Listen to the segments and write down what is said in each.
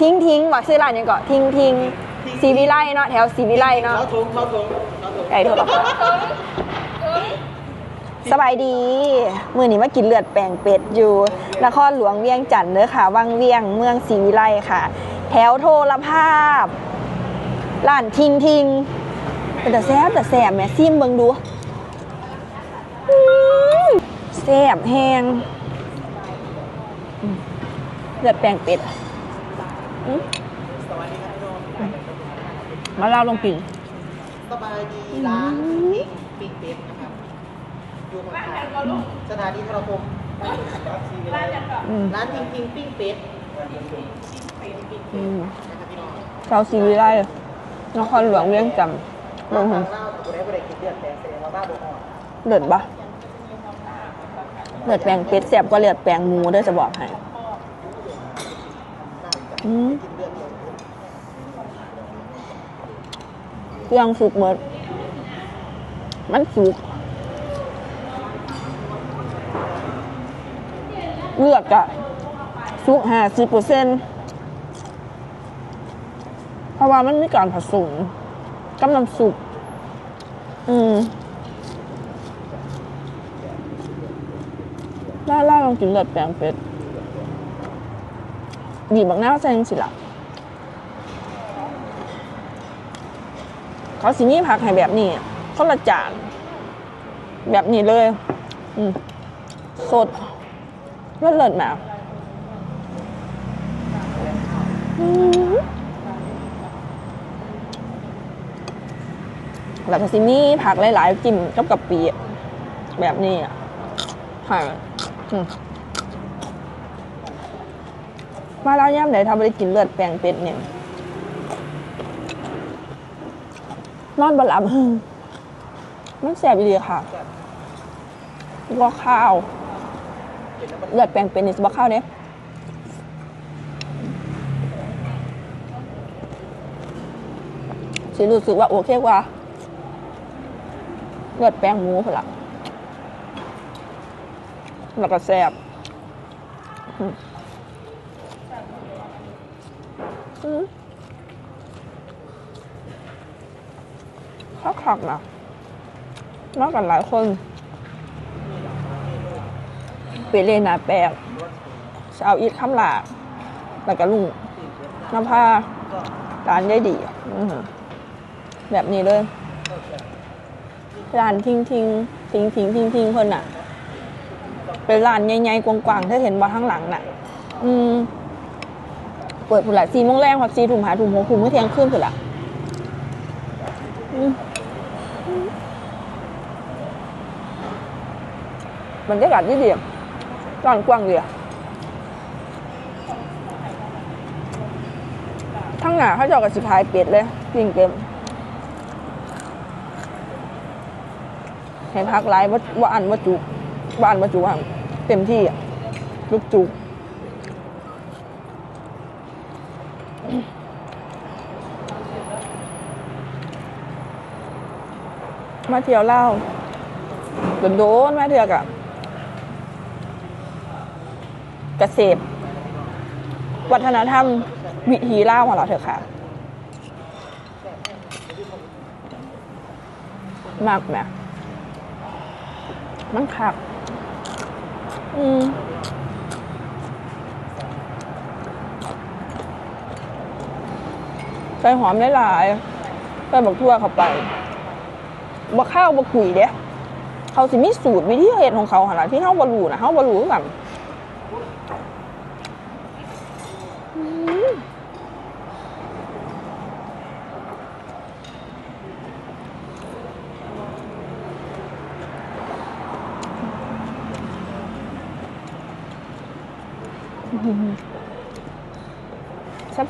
ทิ้งทิ้งบอกชื่อร้านยังก่อนทิ้งทิ้งสีวิไลเนาะแถวสีวิไลเนาะเขาทงเขาทงเขาทงไก่โทรศัพท์สบายดี มือนี้มากินเลือดแปลงเป็ดอยู่นครหลวงเวียงจันทน์เด้อค่ะ วังเวียงเมืองศรีวิไลค่ะ แถวโทรภาพร้านทิงทิงเป็นแต่แซ่บแต่แซ่บแหม่ซิมเบิ่งดูอื้อแซ่บแห้งอืมเลือดแปลงเป็ด มาเล่าลงกินสบายดีร้านนิกปิ้งเป็ดนะครับอยู่ข้างๆสถานีโทรคมร้านอืมร้านจริงๆปิ้งเป็ดอืมนะครับพี่น้องชาวศรีวิไลนครหลวงเวียงจันทน์มาอืทางมเล่าตัวได้บริกินเดือดแต่แสดงว่าบ้าบ่อ่อนเลือดปะเลือดแปลงเป็ดแสบก็เลือดแปลงหมูเด้อจะบอกให้อืมกิน เตียวเครื่องสุกหมด มันสุก เลือดกะสุกห้าสิบเปอร์เซ็นต์เพราะว่ามันมีการผสมกำลังสุก อืมล่าล่าลองกินเลือดแปลงเป็ด ดีบักหน้าแซงสิละเขาสิมีผักให้แบบนี้คนละจานแบบนี้เลย อืมสดเลิศเลิศแบบอืมแล้วก็สิมีผักหลายๆกินกับกะปิแบบนี้อะค่ะอื มาแล้วย่ำไหนทำไปกินเลือดแปลงเป็ดเนี่ยนอนบลับมันแสบดีค่ะบ่ข้าว เลือดแปลงเป็นนี่สบข้าวเนี่ยสิรู้สึกว่าโอเคกว่า เลือดแปลงหมูพนละแล้วก็แสบ อืมอืมคักนะมากันหลายคนเปเลนาแปลกชาวอีทคำหลากแล้วก็ลุงน้ำผ้าร้านได้ดี แบบนี้เลยร้านทิ้งทิ้งทิ้งทิ้งทิ้งทิ้งเพิ่นน่ะ เป็นร้านใหญ่ๆกว้างๆถ้าเห็นว่าข้างหลังน่ะ อืม เปิดผุละสี่โมงแรงครับสี่ถุ่มหาถุ่มหกถุ่มเมื่อเที่ยงคืนผุละมบรรยากาศที่ดีร้านกว้างดีอะทั้งหน้าเขาเจากับสิพายเป็ดเลยปิ่งเกมให้พักไลฟ์ว่าว่าอันว่าจุว่าอันว่าจุว่าเต็มที่อะลูกจุก มาเที่ยวเล่าโดนๆมาเที่ยวกับเกษตรวัฒนธรรมวิถีเล่าของเราเถอะค่ะมากไหมมันคัก อืมใส่หอมหลายๆใส่บักทั่วเข้าไป บักข้าวบักกุยเด้เขาสิมีสูตรวิธีเฮ็ดของเขาหนละที่เฮาบ่รู้นะเฮาบ่รู้คือกัน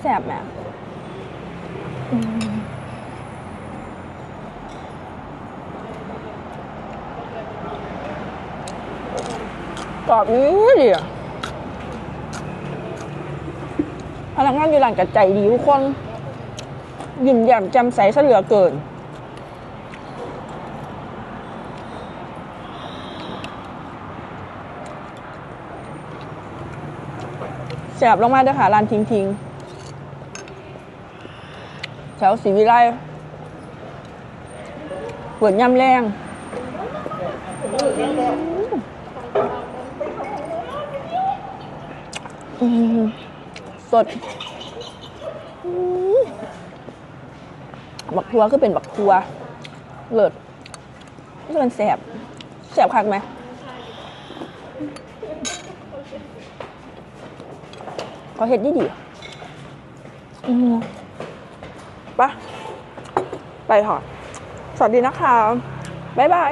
แซ่บๆแหม่ กรอบนี้ดีอะพนักงานอยู่ร้านกระใจดีทุกคนยิ้มแย้มแจ่มใสซะเหลือเกิน แสบลงมาเด้วยค่ะร้านทิ้งทิ้งแถวศรีวิไลเปิดย่ำแรงอืม สดบักทัวก็เป็นบักทัวเลิศนี่มันแสบแสบคักไหมเขาเห็ดดีดีปะไปถอดสวัสดีนะคะ บ๊ายบาย